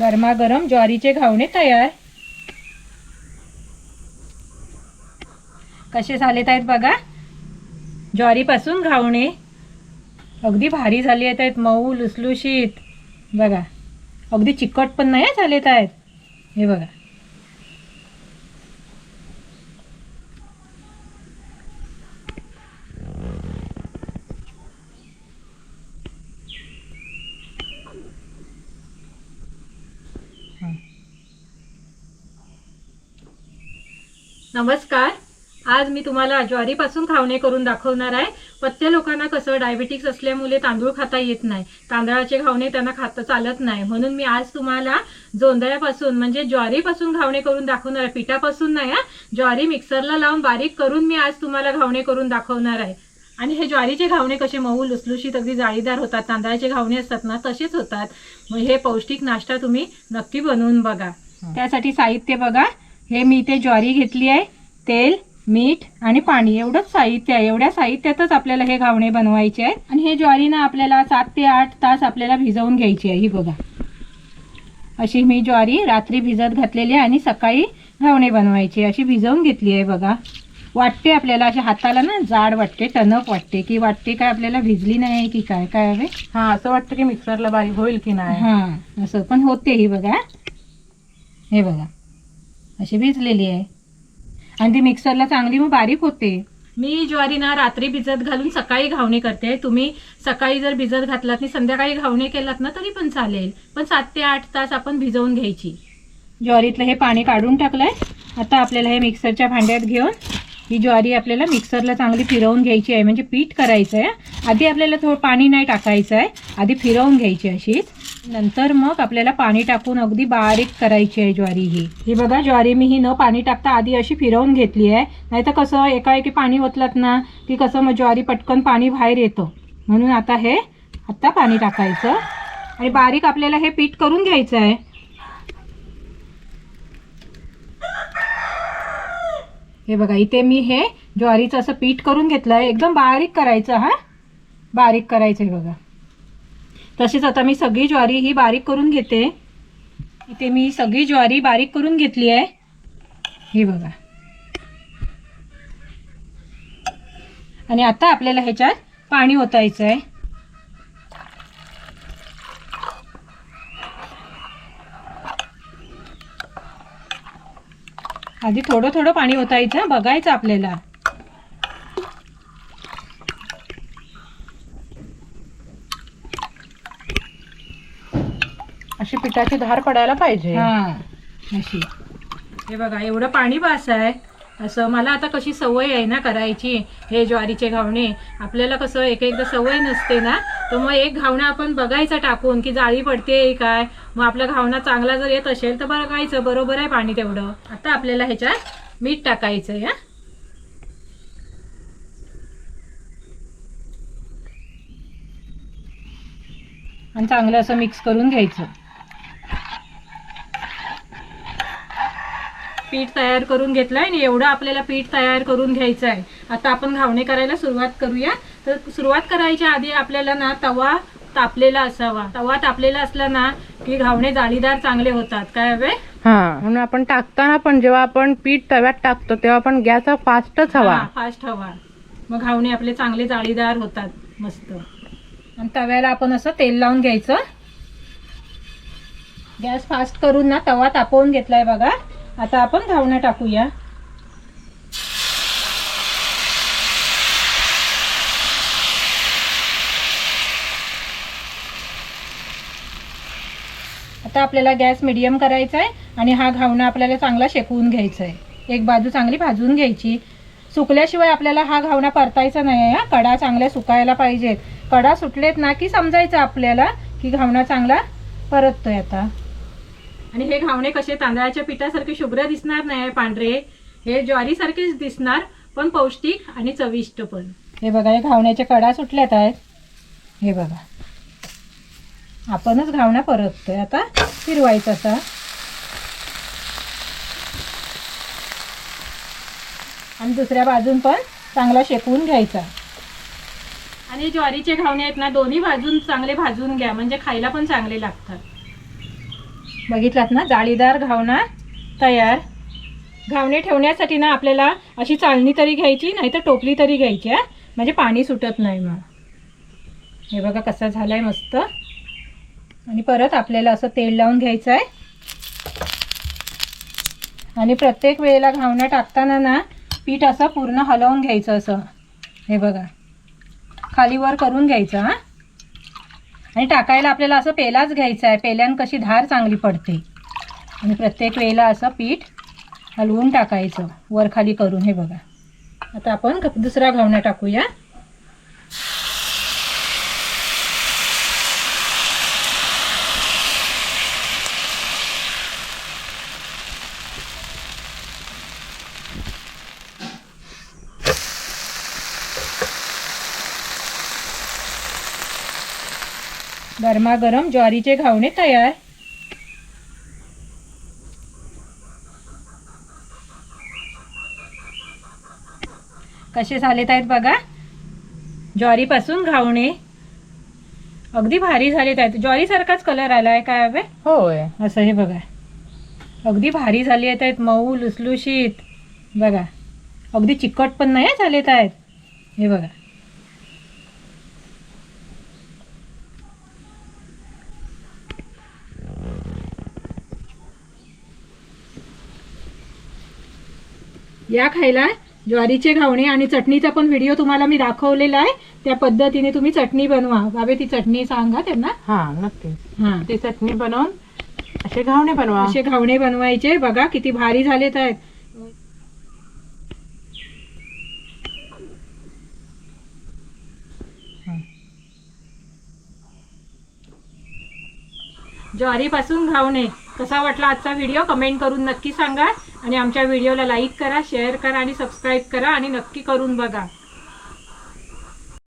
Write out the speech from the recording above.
गरमागरम ज्वारीचे घावणे तयार. कसे झालेत आहेत बघा. ज्वारीपासून घावणे. अगदी भारी झाली आहेत आहेत मऊ लुसलुशीत. बघा. अगदी चिकट पण नाही झालेत आहेत. हे बघा. नमस्कार. आज मी तुम्हाला ज्वारीपासून खावणे करून दाखवणार आहे. पथ्य लोकांना कसं डायबिटिक्स असल्यामुळे तांदूळ खाता येत नाही. तांदळाचे घावणे त्यांना खाता चालत नाही. म्हणून मी आज तुम्हाला जोंधळ्यापासून म्हणजे ज्वारीपासून घावणे करून दाखवणार आहे. पिठापासून नाही हा. ज्वारी मिक्सरला लावून बारीक करून मी आज तुम्हाला घावणे करून दाखवणार आहे. आणि हे ज्वारीचे घावणे कसे मऊ लुसलुशीत अगदी जाळीदार होतात. तांदळाचे घावणे असतात ना तसेच होतात. मग हे पौष्टिक नाश्ता तुम्ही नक्की बनवून बघा. त्यासाठी साहित्य बघा. हे मी इथे ज्वारी घेतली आहे. तेल मीठ आणि पाणी. एवढंच साहित्य आहे. एवढ्या साहित्यातच आपल्याला हे घावणे बनवायचे आहेत. आणि हे ज्वारी ना आपल्याला सात ते आठ तास आपल्याला भिजवून घ्यायची आहे. ही बघा. अशी मी ज्वारी रात्री भिजत घातलेली आहे आणि सकाळी घावणे बनवायची अशी भिजवून घेतली आहे बघा. वाटते आपल्याला. अशा हाताला ना जाड वाटते टणक वाटते की वाटते काय आपल्याला भिजली नाही की काय? काय हवे? हा असं वाटतं की मिक्सरला बारीक होईल की नाही? हां असं. पण होते ही बघा. हे बघा. अशी भिजलेली आहे. आणि ती मिक्सरला चांगली मग बारीक होते. मी ज्वारी ना रात्री भिजत घालून सकाळी घावणे करते. तुम्ही सकाळी जर भिजत घातलात आणि संध्याकाळी घावणे केलात ना तरी पण चालेल. पण सात ते आठ तास आपण भिजवून घ्यायची. ज्वारीतलं हे पाणी काढून टाकलंय. आता आपल्याला हे मिक्सरच्या भांड्यात घेऊन ही ज्वारी आपल्याला मिक्सरला चांगली फिरवून घ्यायची आहे. म्हणजे पीठ करायचं आहे आधी आपल्याला थोडं पाणी नाही टाकायचं आहे आधी फिरवून घ्यायची अशीच. नंतर मग आपल्याला पाणी टाकून अगदी बारीक करायची आहे ज्वारी ही. ही बघा ज्वारी मी ही न पाणी टाकता आधी अशी फिरवून घेतली आहे. नाही तर कसं एकाएकी पाणी ओतलात ना की कसं मग ज्वारी पटकन पाणी बाहेर येतं. म्हणून आता हे आत्ता पाणी टाकायचं. आणि बारीक आपल्याला हे पीठ करून घ्यायचं आहे. हे बघा इथे मी हे ज्वारीचं असं पीठ करून घेतलं आहे. एकदम बारीक करायचं हा? बारीक करायचं आहे बघा. तसेच आता मी सगळी ज्वारी ही बारीक करून घेते. इथे मी सगळी ज्वारी बारीक करून घेतली आहे. ही बघा. आणि आता आपल्याला ह्याच्यात पाणी ओतायचं आहे आधी थोडं थोडं पाणी ओतायचं बघायचं आपल्याला. अशी पिठाची धार पडायला पाहिजे. अशी. हे बघा एवढं पाणी बास आहे. असं मला आता कशी सवय आहे ना करायची हे ज्वारीचे घावणे. आपल्याला कसं एक एकदा सवय नसते ना तर मग एक घावणं आपण बघायचं टाकून की जाळी पडते काय. मग आपला घावणा चांगला जर येत असेल तर बघायचं बरोबर आहे पाणी तेवढं. आता आपल्याला ह्याच्यात मीठ टाकायचं आहे हा. आणि चांगलं असं मिक्स करून घ्यायचं. पीठ तयार करून घेतलंय आणि एवढं आपल्याला पीठ तयार करून घ्यायचं आहे. आता आपण घावणे करायला सुरुवात करूया. तर सुरुवात करायच्या आधी आपल्याला ना तवा तापलेला असावा. तवा तापलेला असला ना की घावणे जाळीदार चांगले होतात. काय हवे? हा म्हणून आपण टाकताना पण जेव्हा आपण पीठ तव्यात टाकतो तेव्हा आपण गॅस फास्टच हवा. फास्ट हवा. मग घावणे आपले चांगले जाळीदार होतात. मस्त. आणि तव्याला आपण असं तेल लावून घ्यायचं. गॅस फास्ट करून ना तवा तापवून घेतलाय बघा. आता आपण धावणं टाकूया. आता आपल्याला गॅस मिडियम करायचा आहे आणि हा घावणा आपल्याला चांगला शेकवून घ्यायचा आहे एक बाजू चांगली भाजून घ्यायची. सुकल्याशिवाय आपल्याला हा घावणा परतायचा नाही आहे हा कडा चांगल्या सुकायला पाहिजेत. कडा सुटलेत ना की समजायचं आपल्याला की घावणा चांगला परततोय आता. आणि हे घावणे कसे तांदळाच्या पिठासारखे शुभ्र दिसणार नाही पांढरे. हे ज्वारीसारखेच दिसणार पण पौष्टिक आणि चविष्ट पण. हे बघा हे घावण्याच्या कडा सुटल्यात आहेत. हे बघा. आपणच घावणा परततोय. आता फिरवायचा असा. आणि दुसऱ्या बाजून पण चांगला शेकवून घ्यायचा. आणि ज्वारीचे घावणे आहेत ना दोन्ही बाजून चांगले भाजून घ्या. म्हणजे खायला पण चांगले लागतात. बघितलात ना? जाळीदार घावना तयार. घावणे ठेवण्यासाठी ना आपल्याला अशी चाळणी तरी घ्यायची नाही तर टोपली तरी घ्यायची आहे म्हणजे पाणी सुटत नाही मग. हे बघा कसा आहे मस्त. आणि परत आपल्याला असं तेल लावून घ्यायचं आहे आणि प्रत्येक वेळेला घावणं टाकताना ना पीठ असं पूर्ण हलवून घ्यायचं असं. हे बघा. खाली वर करून घ्यायचं हां. आणि टाकायला आपल्याला असं पेलाच घ्यायचं आहे. पेल्यान कशी धार चांगली पडते. आणि प्रत्येक वेळेला असं पीठ हलवून टाकायचं. वरखाली करून हे बघा. आता आपण दुसरा घावणा टाकूया. गरमागरम ज्वारीचे घावणे तयार. कसे झालेत आहेत बघा. ज्वारीपासून घावणे. अगदी भारी झालेत आहेत. ज्वारीसारखाच कलर आला आहे काय हवे होय. असं हे बघा. अगदी भारी झाली आहेत आहेत. मऊ लुसलुशीत. बघा. अगदी चिकट पण नाही हं झालेत आहेत. हे बघा. या खायला ज्वारीचे घावणे आणि चटणीचा पण व्हिडिओ तुम्हाला मी दाखवलेला आहे. त्या पद्धतीने तुम्ही चटणी बनवा. बाबे ती चटणी सांगा त्यांना. हा नक्की. हां. ती चटणी बनवून असे घावणे बनवा. असे घावणे बनवायचे. बघा किती भारी झालेत आहेत. ज्वारीपासून घावणे. कसा वाटला आजचा व्हिडिओ कमेंट करून नक्की सांगा. आणि आमच्या व्हिडिओला लाईक करा शेअर करा आणि सबस्क्राईब करा आणि नक्की करून बघा.